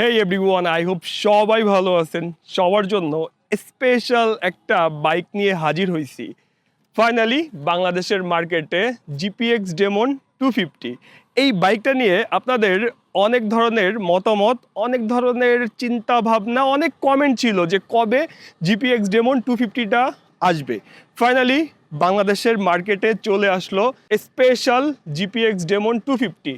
Hey everyone I hope সবাই ভালো আছেন। সবার জন্য স্পেশাল একটা বাইক নিয়ে হাজির হয়েছি। ফাইনালি বাংলাদেশের মার্কেটে জিপিএক্স ডেমন টু ফিফটি এই বাইকটা নিয়ে আপনাদের অনেক ধরনের মতামত, অনেক ধরনের চিন্তা ভাবনা অনেক কমেন্ট ছিল যে কবে জিপিএক্স ডেমন টু ফিফটিটা আসবে। ফাইনালি বাংলাদেশের মার্কেটে চলে আসলো special GPX Demon two fifty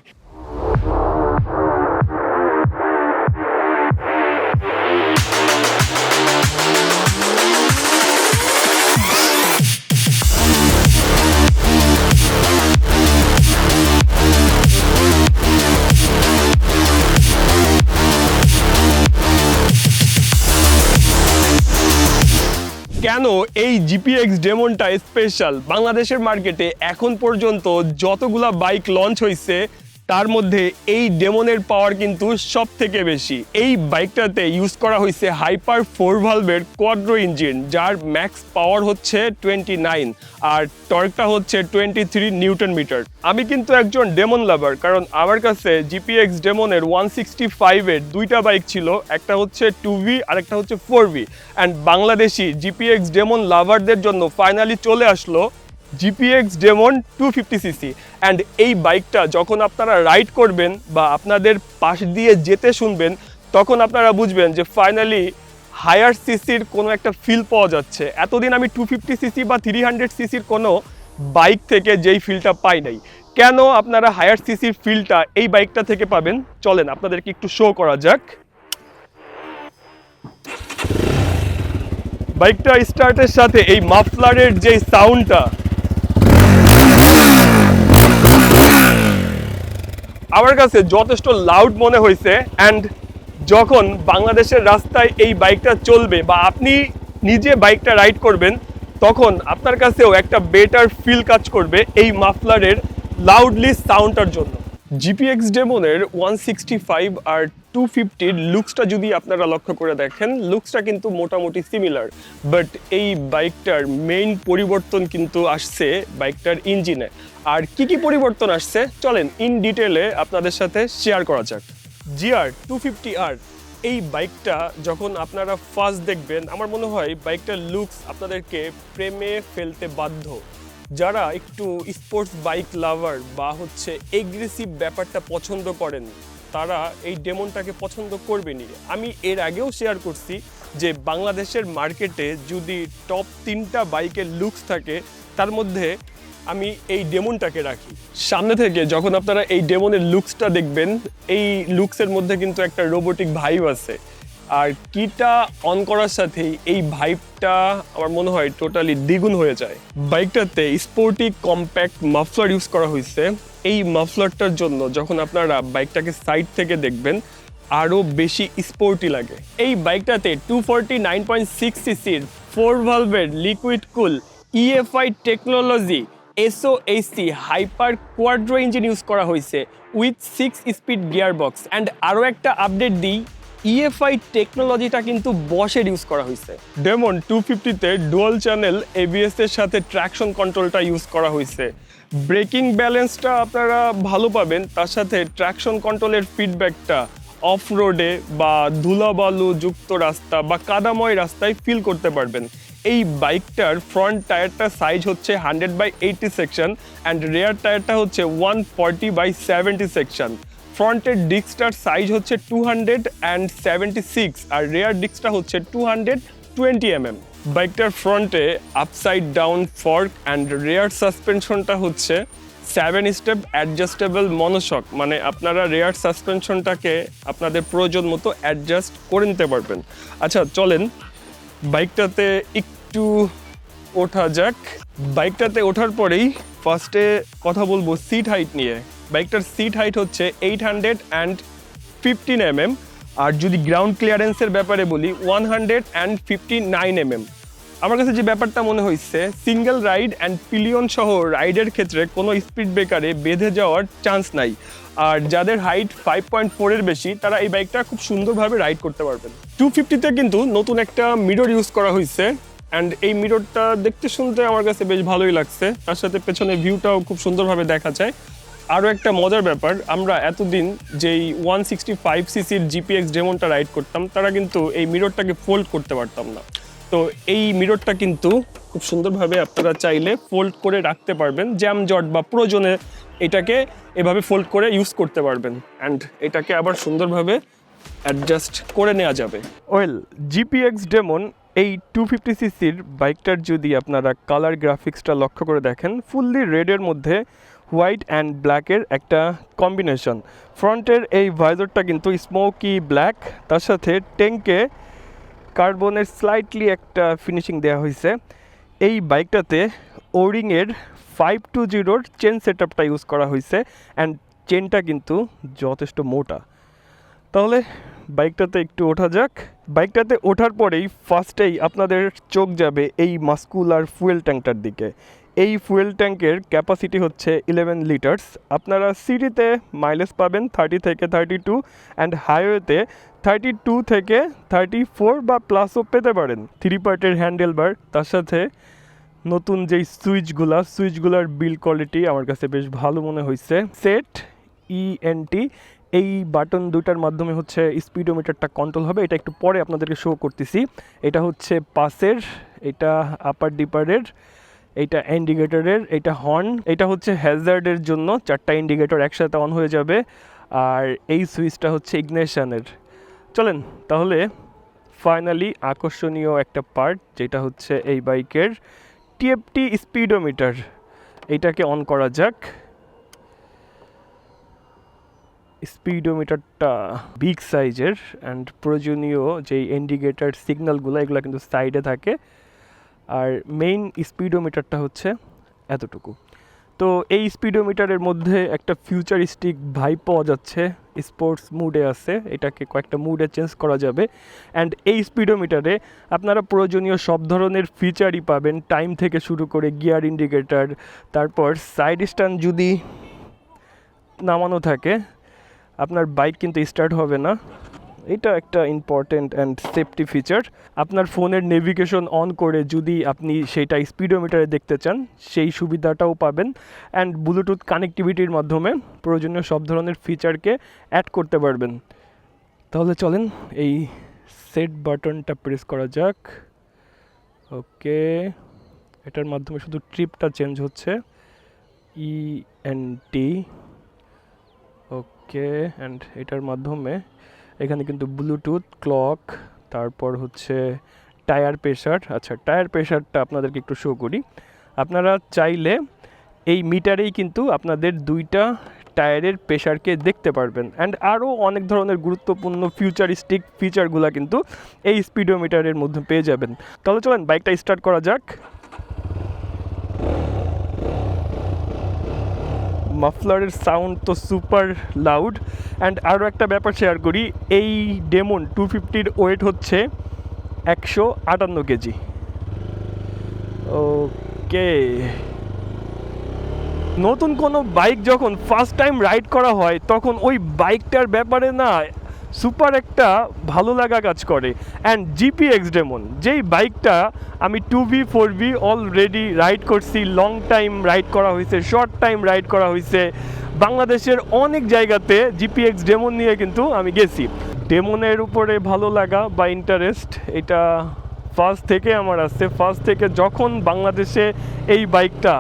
কেন এই জিপিএক্স ডেমনটা স্পেশাল বাংলাদেশের মার্কেটে এখন পর্যন্ত যতগুলা বাইক লঞ্চ হয়েছে তার মধ্যে এই ডেমনের পাওয়ার কিন্তু সব থেকে বেশি। এই বাইকটাতে ইউজ করা হয়েছে হাইপার ফোর ভালভের কোয়াড্রো ইঞ্জিন যার ম্যাক্স পাওয়ার হচ্ছে টোয়েন্টি নাইন আর টর্কটা হচ্ছে টোয়েন্টি থ্রি নিউটন মিটার আমি কিন্তু একজন ডেমন লাভার কারণ আমার কাছে জিপিএক্স ডেমনের ওয়ান সিক্সটি ফাইভের দুইটা বাইক ছিল, একটা হচ্ছে টু ভি আর একটা হচ্ছে four V and Bangladeshi GPX Demon লাভারদের জন্য ফাইনালি চলে আসলো GPX Demon two fifty CC and এই বাইকটা যখন আপনারা রাইড করবেন বা আপনাদের পাশ দিয়ে যেতে শুনবেন, তখন আপনারা বুঝবেন যে ফাইনালি হায়ার সিসির কোনো একটা ফিল পাওয়া যাচ্ছে। এতদিন আমি টু ফিফটি সিসি বা থ্রি হান্ড্রেড সিসির কোনো বাইক থেকে যেই ফিলটা পাই নাই। কেন আপনারা হায়ার সিসির ফিলটা এই বাইকটা থেকে পাবেন? চলেন, আপনাদেরকে একটু শো করা যাক। বাইকটা স্টার্টের সাথে এই মাফলারের যে সাউন্ডটা আমার কাছে যথেষ্ট লাউড মনে হয়েছে অ্যান্ড যখন বাংলাদেশের রাস্তায় এই বাইকটা চলবে বা আপনি নিজে বাইকটা রাইড করবেন, তখন আপনার কাছেও একটা বেটার ফিল কাজ করবে এই মাফলারের লাউডলি সাউন্ডটার জন্য। জিপিএক্স ডেমনের ওয়ান সিক্সটি ফাইভ আর টু ফিফটির লুকসটা যদি আপনারা লক্ষ্য করে দেখেন লুকসটা কিন্তু মোটামুটি সিমিলার বাট এই বাইকটার মেইন পরিবর্তন কিন্তু আসছে বাইকটার ইঞ্জিনে আর কি কি পরিবর্তন আসছে? চলেন ইন ডিটেলে আপনাদের সাথে শেয়ার করা যাক। জিআর টু ফিফটি আর এই বাইকটা যখন আপনারা ফার্স্ট দেখবেন, আমার মনে হয় বাইকটার লুকস আপনাদেরকে প্রেমে ফেলতে বাধ্য। যারা একটু স্পোর্টস বাইক লাভার বা হচ্ছে এগ্রেসিভ ব্যাপারটা পছন্দ করেন, তারা এই ডেমনটাকে পছন্দ করবেনই। আমি এর আগেও শেয়ার করছি যে বাংলাদেশের মার্কেটে যদি টপ তিনটা বাইকের লুকস থাকে, তার মধ্যে আমি এই ডেমনটাকে রাখি। সামনে থেকে যখন আপনারা এই ডেমনের লুকসটা দেখবেন, এই লুকসের মধ্যে কিন্তু একটা রোবোটিক ভাইব আছে। আর কিটা অন করার সাথেই এই ভাইবটা আমার মনে হয় টোটালি দ্বিগুণ হয়ে যায়। বাইকটাতে স্পোর্টি কম্প্যাক্ট মাফলার ইউজ করা হয়েছে। এই মাফলারটার জন্য যখন আপনারা বাইকটাকে সাইড থেকে দেখবেন আরও বেশি স্পোর্টি লাগে। এই বাইকটাতে two forty nine point six সিসির four ভালভের liquid cool EFI technology SOAC hyper quadro engine use করা হয়েছে with six speed gear box and আরও একটা আপডেট দিই ইএফআই টেকনোলজিটা কিন্তু বসের ইউজ করা হয়েছে ডেমন টু ফিফটিতে ডুয়াল চ্যানেল এবিএস এর সাথে ট্র্যাকশন কন্ট্রোলটা ইউজ করা হয়েছে ব্রেকিং ব্যালেন্সটা আপনারা ভালো পাবেন, তার সাথে ট্র্যাকশন কন্ট্রোলের ফিডব্যাকটা অফ রোডে বা ধুলাবালু যুক্ত রাস্তা বা কাদাময় রাস্তায় ফিল করতে পারবেন। এই বাইকটার ফ্রন্ট টায়ারটা সাইজ হচ্ছে hundred by eighty section and rear টায়ারটা হচ্ছে one forty by seventy section ফ্রন্টের ডিস্কটার সাইজ হচ্ছে two hundred and seventy six R rear ডিস্কটা হচ্ছে টু হান্ড্রেড টোয়েন্টি এমএম বাইকটার ফ্রন্টে upside down fork and rear সাসপেনশনটা হচ্ছে সেভেন স্টেপ অ্যাডজাস্টেবল মনোশক মানে আপনারা রেয়ার সাসপেনশনটাকে আপনাদের প্রয়োজন মতো অ্যাডজাস্ট করে নিতে পারবেন। আচ্ছা চলেন বাইকটাতে একটু ওঠা যাক। বাইকটাতে ওঠার পরেই ফার্স্টে কথা বলব সিট হাইট নিয়ে। বাইকটার সিট হাইট হচ্ছে eight hundred and fifteen MM আর যদি গ্রাউন্ড ক্লিয়ারেন্সের ব্যাপারে বলি one hundred and fifty nine mm আমার কাছে যে ব্যাপারটা মনে হচ্ছে সিঙ্গেল রাইড অ্যান্ড পিলিয়ন সহ রাইডের ক্ষেত্রে কোনো স্পিড ব্রেকারে বেঁধে যাওয়ার চান্স নাই। আর যাদের হাইট ফাইভ পয়েন্ট ফোরের বেশি, তারা এই বাইকটা খুব সুন্দরভাবে রাইড করতে পারবেন। টু ফিফটিতে কিন্তু নতুন একটা মিরর ইউজ করা হয়েছে অ্যান্ড এই মিররটা দেখতে শুনতে আমার কাছে বেশ ভালোই লাগছে। তার সাথে পেছনে ভিউটাও খুব সুন্দরভাবে দেখা যায়। আরও একটা মজার ব্যাপার, আমরা এতদিন যেই ওয়ান সিক্সটি ফাইভ সিসির জিপিএক্স ডেমনটা রাইড করতাম, তারা কিন্তু এই মিররটাকে ফোল্ড করতে পারতাম না। তো এই মিররটা কিন্তু খুব সুন্দরভাবে আপনারা চাইলে ফোল্ড করে রাখতে পারবেন, জ্যাম জট বা প্রয়োজনে এটাকে এভাবে ফোল্ড করে ইউজ করতে পারবেন। অ্যান্ড এটাকে আবার সুন্দরভাবে অ্যাডজাস্ট করে নেওয়া যাবে। ওয়েল, জিপিএক্স ডেমন এই টু ফিফটি সিসির বাইকটার যদি আপনারা কালার গ্রাফিক্সটা লক্ষ্য করে দেখেন, ফুললি রেডের মধ্যে হোয়াইট অ্যান্ড ব্ল্যাকের একটা কম্বিনেশন। ফ্রন্টের এই ভাইজরটা কিন্তু স্মোকি ব্ল্যাক, তার সাথে ট্যাঙ্কে কার্বনের স্লাইটলি একটা ফিনিশিং দেওয়া হয়েছে। এই বাইকটাতে ওরিংয়ের ফাইভ টু জিরোর চেন সেট আপটা ইউজ করা হয়েছে অ্যান্ড চেনটা কিন্তু যথেষ্ট মোটা। তাহলে বাইকটাতে একটু ওঠা যাক। বাইকটাতে ওঠার পরেই ফার্স্টেই আপনাদের চোখ যাবে এই মাস্কুলার ফুয়েল ট্যাঙ্কটার দিকে। এই ফুয়েল ট্যাঙ্কের ক্যাপাসিটি হচ্ছে ইলেভেন লিটার্স আপনারা সিটিতে মাইলেজ পাবেন থার্টি থেকে থার্টি টু অ্যান্ড হাইওয়েতে থার্টি টু থেকে থার্টি ফোর বা প্লাসও পেতে পারেন। থ্রি পার্টের হ্যান্ডেল বার তার সাথে নতুন যেই সুইচগুলা সুইচগুলার বিল কোয়ালিটি আমার কাছে বেশ ভালো মনে হয়েছে সেট ইএনটি এই বাটন দুটার মাধ্যমে হচ্ছে স্পিডোমিটারটা কন্ট্রোল হবে। এটা একটু পরে আপনাদেরকে শো করতেছি। এটা হচ্ছে পাসের এটা আপার ডিপারের এটা ইন্ডিকেটরের এটা হর্ন এটা হচ্ছে হ্যাজার্ডের জন্য চারটা ইন্ডিকেটর একসাথে অন হয়ে যাবে, আর এই সুইচটা হচ্ছে ইগনেশনের চলেন, তাহলে ফাইনালি আকর্ষণীয় একটা পার্ট যেটা হচ্ছে এই বাইকের টিএফটি স্পিডোমিটার এটাকে অন করা যাক। স্পিডোমিটারটা বিগ সাইজের অ্যান্ড প্রয়োজনীয় যেই ইন্ডিকেটার সিগন্যালগুলো এগুলো কিন্তু সাইডে থাকে। আর মেইন স্পিডোমিটারটা হচ্ছে এতটুকু। তো এই স্পিডোমিটারের মধ্যে একটা ফিউচারিস্টিক ভাইব পাওয়া যাচ্ছে স্পোর্টস মুডে আছে, এটাকে কয়েকটা মুডে চেঞ্জ করা যাবে। অ্যান্ড এই স্পিডোমিটারে আপনারা প্রয়োজনীয় সব ধরনের ফিচারই পাবেন টাইম থেকে শুরু করে গিয়ার ইন্ডিকেটার তারপর সাইড স্ট্যান্ড যদি নামানো থাকে, আপনার বাইক কিন্তু স্টার্ট হবে না। এটা একটা ইম্পর্টেন্ট অ্যান্ড সেফটি ফিচার আপনার ফোনের নেভিগেশন অন করে যদি আপনি সেটা স্পিডোমিটারে দেখতে চান, সেই সুবিধাটাও পাবেন অ্যান্ড ব্লুটুথ কানেক্টিভিটির মাধ্যমে প্রয়োজনীয় সব ধরনের ফিচারকে অ্যাড করতে পারবেন। তাহলে চলেন এই সেট বাটনটা প্রেস করা যাক। ওকে এটার মাধ্যমে শুধু ট্রিপটা চেঞ্জ হচ্ছে। E N T okay and এটার মাধ্যমে এখানে কিন্তু ব্লুটুথ ক্লক তারপর হচ্ছে টায়ার প্রেশার আচ্ছা টায়ার প্রেশারটা আপনাদেরকে একটু শো করি। আপনারা চাইলে এই মিটারেই কিন্তু আপনাদের দুইটা টায়ারের প্রেশারকে দেখতে পারবেন। অ্যান্ড আরও অনেক ধরনের গুরুত্বপূর্ণ ফিউচারিস্টিক ফিচারগুলো কিন্তু এই স্পিডোমিটারের মধ্যে পেয়ে যাবেন। তাহলে চলেন বাইকটা স্টার্ট করা যাক। মাফলারের সাউন্ড তো সুপার লাউড অ্যান্ড আরও একটা ব্যাপার শেয়ার করি, এই ডেমন টু ফিফটির ওয়েট হচ্ছে একশো আটান্ন কেজি। ওকে নতুন কোনো বাইক যখন ফার্স্ট টাইম রাইড করা হয়, তখন ওই বাইকটার ব্যাপারে না সুপার একটা ভালো লাগা কাজ করে। অ্যান্ড জিপি এক্স ডেমন যেই বাইকটা আমি two B four B already ride করছি লং টাইম রাইড করা হয়েছে শর্ট টাইম রাইড করা হয়েছে। বাংলাদেশের অনেক জায়গাতে জিপিএক্স ডেমন নিয়ে কিন্তু আমি গেছি। ডেমনের উপরে ভালো লাগা বা ইন্টারেস্ট এটা ফার্স্ট থেকে আমার আসছে ফার্স্ট থেকে যখন বাংলাদেশে এই বাইকটা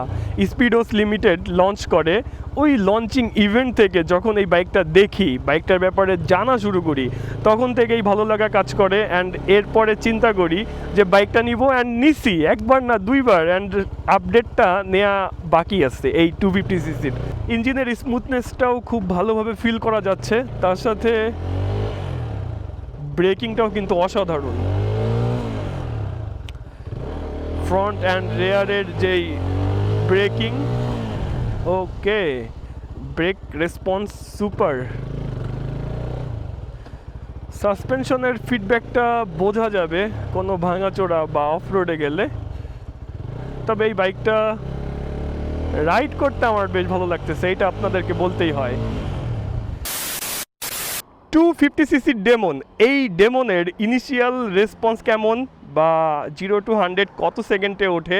স্পিডোস লিমিটেড লঞ্চ করে, ওই লঞ্চিং ইভেন্ট থেকে যখন এই বাইকটা দেখি, বাইকটার ব্যাপারে জানা শুরু করি, তখন থেকেই ভালো লাগা কাজ করে অ্যান্ড এরপরে চিন্তা করি যে বাইকটা নিব অ্যান্ড নিছি, একবার না দুইবার অ্যান্ড আপডেটটা নেওয়া বাকি আছে এই টু ফিফটি সিসির ইঞ্জিনের স্মুথনেসটাও খুব ভালোভাবে ফিল করা যাচ্ছে, তার সাথে ব্রেকিংটাও কিন্তু অসাধারণ। ফ্রন্ট অ্যান্ড রেয়ারের যেই braking okay brake response super সাসপেনশনের ফিডব্যাকটা বোঝা যাবে কোনো ভাঙাচোরা বা অফ রোডে গেলে। তবে এই বাইকটা রাইড করতে আমার বেশ ভালো লাগতেছে, এটা আপনাদেরকে বলতেই হয়। টু ফিফটি সিসি ডেমন এই ডেমনের ইনিশিয়াল রেসপন্স কেমন? বা জিরো টু হান্ড্রেড কত সেকেন্ডে ওঠে,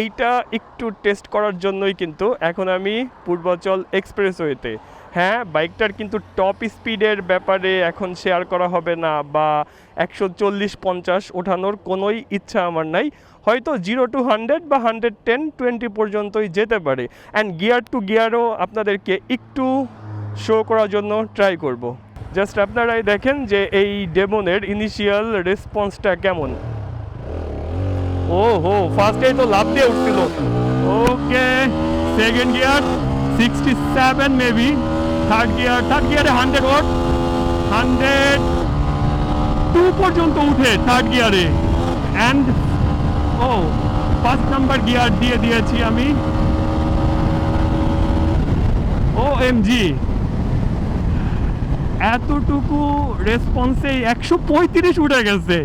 এইটা একটু টেস্ট করার জন্যই কিন্তু এখন আমি পূর্বাচল এক্সপ্রেসওয়েতে হ্যাঁ বাইকটার কিন্তু টপ স্পিডের ব্যাপারে এখন শেয়ার করা হবে না বা একশো চল্লিশ পঞ্চাশ ওঠানোর কোনোই ইচ্ছা আমার নাই। হয়তো জিরো টু হান্ড্রেড বা হান্ড্রেড টেন টোয়েন্টি পর্যন্তই যেতে পারে। অ্যান্ড গিয়ার টু গিয়ারও আপনাদেরকে একটু শো করার জন্য ট্রাই করব। জাস্ট আপনারাই দেখেন যে এই ডেমনের ইনিশিয়াল রেসপন্সটা কেমন। ও হো ফার্স্টেই তো লাভ দিয়ে উঠছিল। Okay second gear sixty seven maybe third gear third গিয়ারে হান্ড্রেড ওয়াট হান্ড্রেড টু পর্যন্ত উঠে থার্ড গিয়ারে অ্যান্ড ও ফার্স্ট নাম্বার গিয়ার দিয়ে দিয়েছি আমি। ও এম জি এতটুকু রেসপন্সে একশো পঁয়ত্রিশ উঠে গেছে।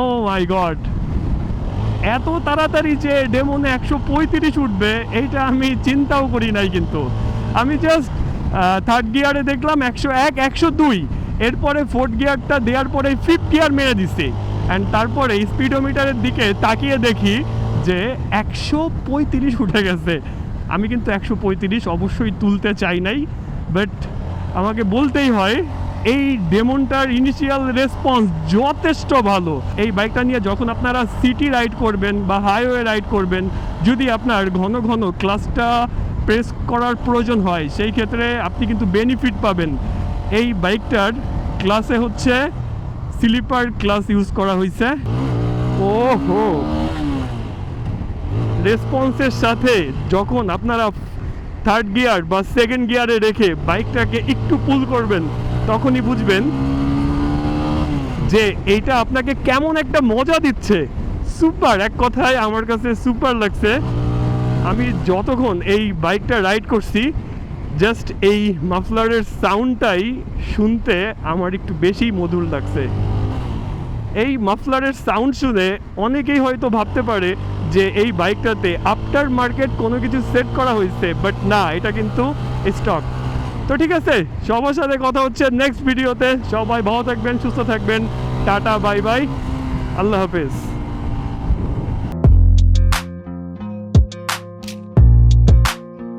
ও মাই গড এত তাড়াতাড়ি যে ডেমনে একশো পঁয়ত্রিশ উঠবে, এইটা আমি চিন্তাও করি নাই কিন্তু। আমি জাস্ট থার্ড গিয়ারে দেখলাম একশো এক, একশো দুই। এরপরে ফোর্থ গিয়ারটা দেওয়ার পরে ফিফথ গিয়ার মেরে দিছে। অ্যান্ড তারপরে স্পিডোমিটারের দিকে তাকিয়ে দেখি যে একশো পঁয়ত্রিশ উঠে গেছে। আমি কিন্তু একশো পঁয়ত্রিশ অবশ্যই তুলতে চাই নাই বাট আমাকে বলতেই হয় এই ডেমনটার ইনিশিয়াল রেসপন্স যথেষ্ট ভালো। এই বাইকটা নিয়ে যখন আপনারা সিটি রাইড করবেন বা হাইওয়ে রাইড করবেন, যদি আপনার ঘন ঘন ক্লাসটা প্রেস করার প্রয়োজন হয়, সেই ক্ষেত্রে আপনি কিন্তু বেনিফিট পাবেন। এই বাইকটার ক্লাসে হচ্ছে স্লিপার ক্লাস ইউজ করা হয়েছে ও হো রেসপন্সের সাথে যখন আপনারা থার্ড গিয়ার বা সেকেন্ড গিয়ারে রেখে বাইকটাকে একটু পুল করবেন তখনই বুঝবেন যে এইটা আপনাকে কেমন একটা মজা দিচ্ছে। সুপার, এক কথায় আমার কাছে সুপার লাগছে। আমি যতক্ষণ এই বাইকটা রাইড করছি, জাস্ট এই মাফলারের সাউন্ডটাই শুনতে আমার একটু বেশি মধুর লাগছে। এই মাফলারের সাউন্ড শুনে অনেকেই হয়তো ভাবতে পারে যে এই বাইকটাতে আফটার মার্কেট কোনো কিছু সেট করা হয়েছে বাট না, এটা কিন্তু স্টক তো ঠিক আছে, সবার সাথে কথা হচ্ছে নেক্সট ভিডিওতে সবাই ভালো থাকবেন, সুস্থ থাকবেন। টাটা বাই বাই আল্লাহ হাফেজ।